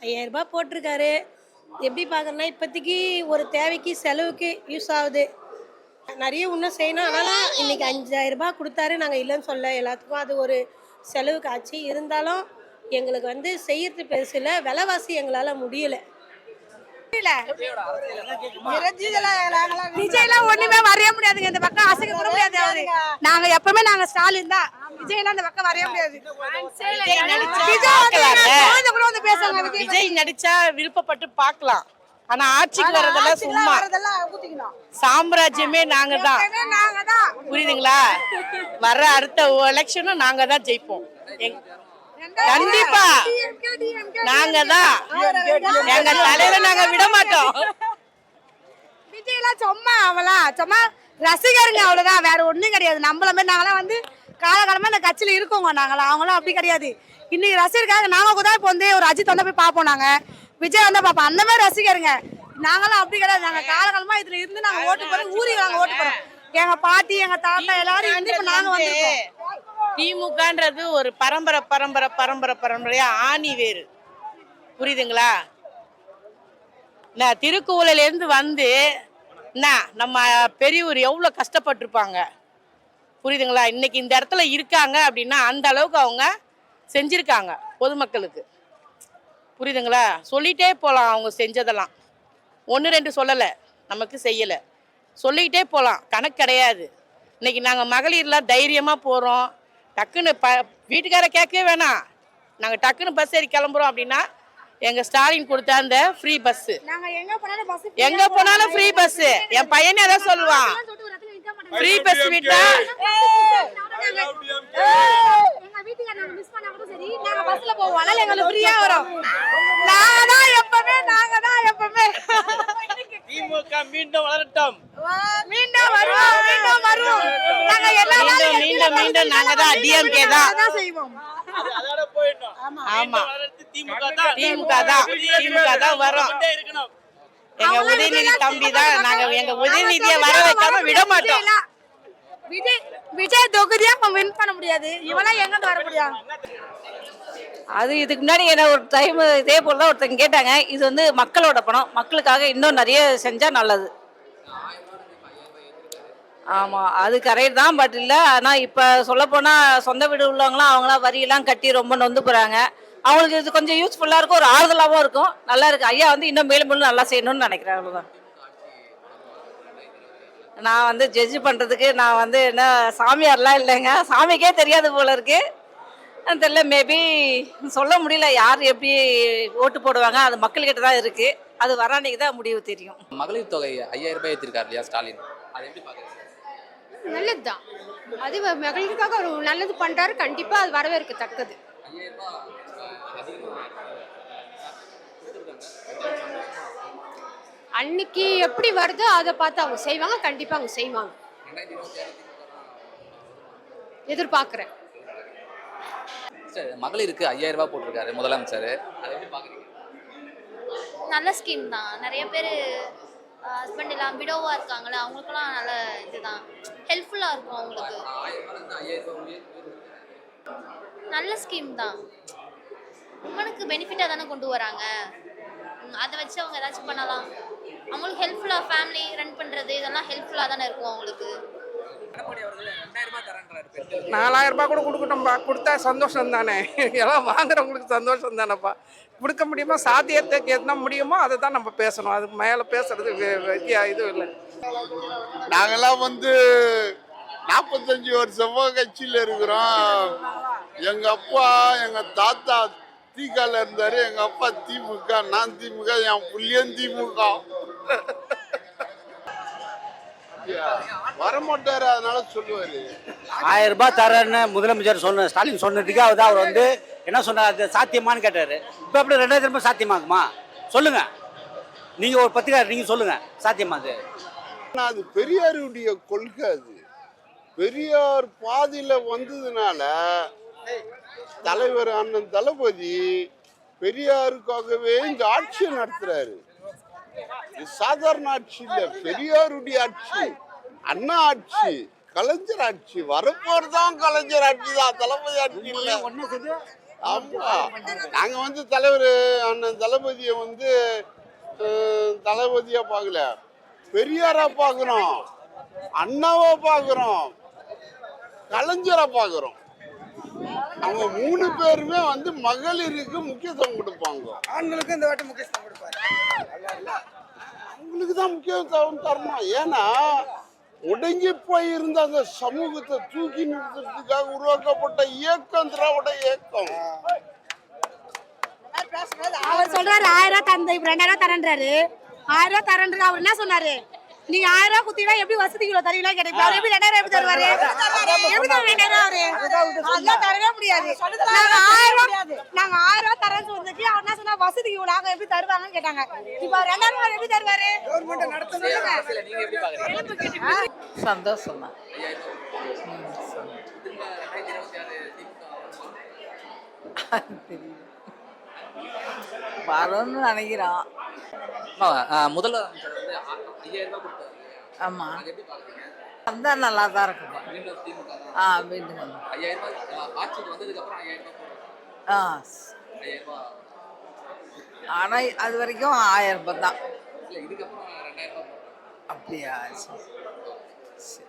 ஐயாயிரம் ரூபாய் போட்டிருக்காரு. எப்படி பார்க்கணும்னா இப்போதைக்கு ஒரு தேவைக்கு செலவுக்கு யூஸ் ஆகுது. நிறைய இன்னும் செய்யணும். ஆனாலும் இன்னைக்கு அஞ்சாயிரம் ரூபாய் கொடுத்தாரு. நாங்கள் இல்லைன்னு சொல்ல எல்லாத்துக்கும் அது ஒரு செலவுக்கு ஆச்சு இருந்தாலும் எங்களுக்கு வந்து செய்யறது பெருசு இல்லை. விலைவாசி எங்களால் முடியல. விஜய்லாம் ஒண்ணுமே வரைய முடியாதுங்க. இந்த பக்கம் அசைக்க கூட முடியாது நாங்க எப்பவுமே நாங்க ஸ்டாலின் தான். விஜய்லாம் இந்த பக்கம் வரைய முடியாது. விஜய் வந்து குழந்தை கூட வந்து பேசுவாங்க விஜய் விஜய் நடிச்சா விருப்பப்பட்டு பார்க்கலாம். ஆனா ஆட்சிக்கு வர்றதெல்லாம் சும்மா. சாம்ராஜ்யமே நாங்க தான். எப்பவுமே நாங்க தான். புரியுதுங்களா? வர்ற அடுத்த எலெக்ஷனும் நாங்க தான் ஜெயிப்போம். கண்டிப்பா. நாங்க தான் எங்க தலைவரை நாங்க விட மாட்டோம் விஜய்லாம் சும்மா அவலாம் சும்மா ரசிகருங்க அவ்வளவுதான். வேற ஒண்ணும் கிடையாது. நம்மள மாதிரி நாங்களாம் வந்து காலகாலமா இந்த கட்சியில இருக்கோங்க நாங்களாம் அவங்களாம் அப்படி கிடையாது. இன்னைக்கு ரசிகருக்காக நாங்க கூட இப்போ வந்து ஒரு அஜித் வந்தா போய் பார்ப்போம் நாங்க. விஜய் வந்தா பார்ப்போம். அந்த மாதிரி ரசிகருங்க. நாங்களாம் அப்படி கிடையாது. நாங்க காலகாலமா இதுல இருந்து நாங்க ஓட்டு போறோம். ஊருக்கு நாங்க ஓட்டு போறோம். எங்க பாட்டி எங்க தாத்தா எல்லாரும் இருந்து இப்ப நாங்க வந்திருக்கோம். திமுகன்றது ஒரு பரம்பரை பரம்பரை பரம்பரை பரம்பரையா? ஆணி வேறு. புரியுதுங்களா? நான் திருக்குவளையிலேருந்து வந்து என்ன நம்ம பெரியவர் எவ்வளோ கஷ்டப்பட்டிருப்பாங்க? புரியுதுங்களா? இன்னைக்கு இந்த இடத்துல இருக்காங்க அப்படின்னா அந்த அளவுக்கு அவங்க செஞ்சுருக்காங்க பொதுமக்களுக்கு. புரியுதுங்களா? சொல்லிகிட்டே போகலாம் அவங்க செஞ்சதெல்லாம். ஒன்று ரெண்டு சொல்லலை. நமக்கு செய்யலை. சொல்லிக்கிட்டே போகலாம் கணக்கு கிடையாது. இன்னைக்கு நாங்கள் மகளிர்லாம் தைரியமாக போகிறோம் டக்குன்னு ப வீட்டுக்கார கேட்கவே வேணாம். நாங்கள் டக்குன்னு பஸ் ஏறி கிளம்புறோம் அப்படின்னா எங்கள் ஸ்டாலின் கொடுத்த அந்த ஃப்ரீ பஸ்ஸு நாங்க எங்க போனாலும் பஸ் எங்கே போனாலும் ஃப்ரீ பஸ்ஸு என் பையனே அதான் சொல்லுவான். ஃப்ரீ பஸ் விட்டா மீண்டும் வளரட்டும். மீண்டும் வருவோம். வருவோம் நாங்க எல்லா நாளும் மீண்டும், மீண்டும், நாங்க தான் DMK தான். தான் செய்வோம். ஆமா. திமுக தான். திமுக தான். வரும். எங்க உதயநிதி தம்பி தான். நாங்க எங்க உதயநிதியை வர வைக்காம விட மாட்டோம். விஜய் விஜய் தொகுதியா வின் பண்ண முடியாது. இவெல்லாம் எங்க வர முடியும்? அது இதுக்கு முன்னாடி என்ன ஒரு டைம் இதே போல தான் ஒருத்தங்க கேட்டாங்க. இது வந்து மக்களோட பணம். மக்களுக்காக இன்னும் நிறைய செஞ்சால் நல்லது. ஆமாம் அது கரெக்ட் தான் பட் இல்லை ஆனால் இப்போ சொல்லப்போனால் சொந்த வீடு உள்ளவங்களாம் அவங்களாம் வரியெல்லாம் கட்டி ரொம்ப நொந்து போகிறாங்க அவங்களுக்கு இது கொஞ்சம் யூஸ்ஃபுல்லாக இருக்கும் ஒரு ஆறுதலாகவும் இருக்கும். நல்லா இருக்கு. ஐயா வந்து இன்னும் மேலும் மேலும் நல்லா செய்யணும்னு நினைக்கிறேன் அவ்வளோதான் நான் வந்து ஜட்ஜ் பண்ணுறதுக்கு நான் வந்து என்ன சாமியார்லாம் இல்லைங்க. சாமிக்கே தெரியாது போல இருக்கு. தெரியல மேபி சொல்ல முடியல யார் எப்படி ஓட்டு போடுவாங்க அது மக்கள்கிட்ட தான் இருக்கு. அது வர அன்னைக்கு தான் முடிவு தெரியும். மகளிர் தொகை ஐயாயிரம் ரூபாய் ஏற்றிருக்காரு இல்லையா ஸ்டாலின்? அது எப்படி பார்க்குறீங்க நல்லதுதான். அது வ- மகளிருக்காக அவர் நல்லது பண்றாரு கண்டிப்பா அது வரவேற்கத்தக்கது. ரூபாய் அதிகமாக அன்னைக்கு எப்படி வருதோ அதை பார்த்து அவங்க செய்வாங்க கண்டிப்பா அவங்க செய்வாங்க. எதிர்பார்க்குறேன். சார் மகளிருக்கு ஐயாயிரம் ரூபாய் போட்டிருக்காரு முதலமைச்சர். அதை எப்படி பார்க்குறீங்க? நல்ல ஸ்கீம் தான். நிறைய பேர் ஹஸ்பண்ட் எல்லாம் விடோவாக இருக்காங்களே அவங்களுக்குலாம் நல்ல இதுதான். ஹெல்ப்ஃபுல்லாக இருக்கும் அவங்களுக்கு. நல்ல ஸ்கீம் தான். உமனுக்கு பெனிஃபிட்டாக தானே கொண்டு வராங்க. அதை வச்சு அவங்க ஏதாச்சும் பண்ணலாம். அவங்களுக்கு ஹெல்ப்ஃபுல்லாக ஃபேமிலி ரன் பண்ணுறது இதெல்லாம் ஹெல்ப்ஃபுல்லாக தானே இருக்கும் அவங்களுக்கு. நாலாயிரம் ரூபாய் கூட கொடுக்கட்டும்பா கொடுத்தா சந்தோஷம் தானே எல்லாம் வாங்குறவங்களுக்கு சந்தோஷம் தானேப்பா கொடுக்க முடியுமா? சாத்தியத்துக்கு என்ன முடியுமோ அதை தான் நம்ம பேசணும். அதுக்கு மேலே பேசுறது இதுவும் இல்லை. நாங்கெல்லாம் வந்து நாற்பத்தஞ்சு வருஷமா கட்சியில் இருக்கிறோம். எங்க அப்பா எங்க தாத்தா திகால இருந்தாரு. எங்க அப்பா திமுக நான் திமுக என் புள்ளியன் திமுக. வரமாட்டாரு அதனால சொல்லுவாரு. ஆயிரம் ரூபாய் தரேன்னு முதலமைச்சர் சொன்ன ஸ்டாலின் சொன்னதுக்காக தான் அவர் வந்து என்ன சொன்னார் அது சாத்தியமான்னு கேட்டார். இப்போ எப்படி ரெண்டாயிரத்தி ரூபாய் சாத்தியமாகுமா? சொல்லுங்க. நீங்க ஒரு பத்திரிக்கை நீங்க சொல்லுங்க. சாத்தியமா அது? ஆனா அது பெரியாருடைய கொள்கை அது. பெரியார் பாதியில வந்ததுனால தலைவர் அண்ணன் தளபதி பெரியாருக்காகவே இந்த ஆட்சியை நடத்துறாரு. இது சாதாரண ஆட்சி இல்ல பெரியாருடைய ஆட்சி அண்ணா ஆட்சி கலைஞர் ஆட்சி வரப்போறதுதான் கலைஞர் ஆட்சி தான் தளபதி ஆட்சி இல்ல. ஆமா. நாங்க வந்து தலைவர் அண்ணன் தளபதியை வந்து தளபதியா பார்க்கல பெரியாரா பார்க்குறோம் அண்ணாவா பார்க்குறோம் கலைஞரா பார்க்குறோம் அவங்க மூணு பேருமே வந்து மகளிருக்கு முக்கியத்துவம் கொடுப்பாங்க. ஆண்களுக்கு இந்த வாட்டி முக்கியத்துவம் கொடுப்பாரு. அவங்களுக்கு தான் முக்கியத்துவம் தரணும்? ஏன்னா முடங்கி போயிருந்த அந்த சமூகத்தை தூக்கி நிறுத்துறதுக்காக உருவாக்கப்பட்ட இயக்கம் திராவிட இயக்கம். அவர் சொல்றாரு ஆயிரம் ரூபாய் தந்தை ரெண்டாயிரம் ரூபாய் தரேன்றாரு. ஆயிரம் ரூபாய் தரேன்றது அவர் என்ன சொன்னாரு? நீங்க ஆயிரம் ரூபாய் குத்தினா எப்படி வசதி கிலோ தருவீங்களா அவர் எப்படி ரெண்டாயிரம் எப்படி தருவாரு? எப்படி தர அவரு அதெல்லாம் தரவே முடியாது. நாங்க ஆயிரம் நாங்க ஆயிரம் ரூபாய் தரேன்னு சொன்னதுக்கு அவர் என்ன சொன்னா வசதி கிலோ நாங்க எப்படி தருவாங்கன்னு கேட்டாங்க. இப்ப ரெண்டாயிரம் ரூபாய் எப்படி தருவாரு? கவர்மெண்ட் நடத்தணும் அரசியலை நீங்க எப்படி பாக்குறீங்க? சந்தோஷம் தான் வரும்னு நினைக்கிறோம். அம்மா, ஆ, முதலமைச்சர் வந்து ஆ- ஐயாயிரம் ரூபாய் கொடுத்தாரு ஆமா அது எப்படி பாக்குறீங்க வந்தால் நல்லா தான். இருக்கும் ஆ மீண்டும். ஆ, ஆனால் அது வரைக்கும் ஆயிரம் ரூபாய் தான். அப்படியா சரி.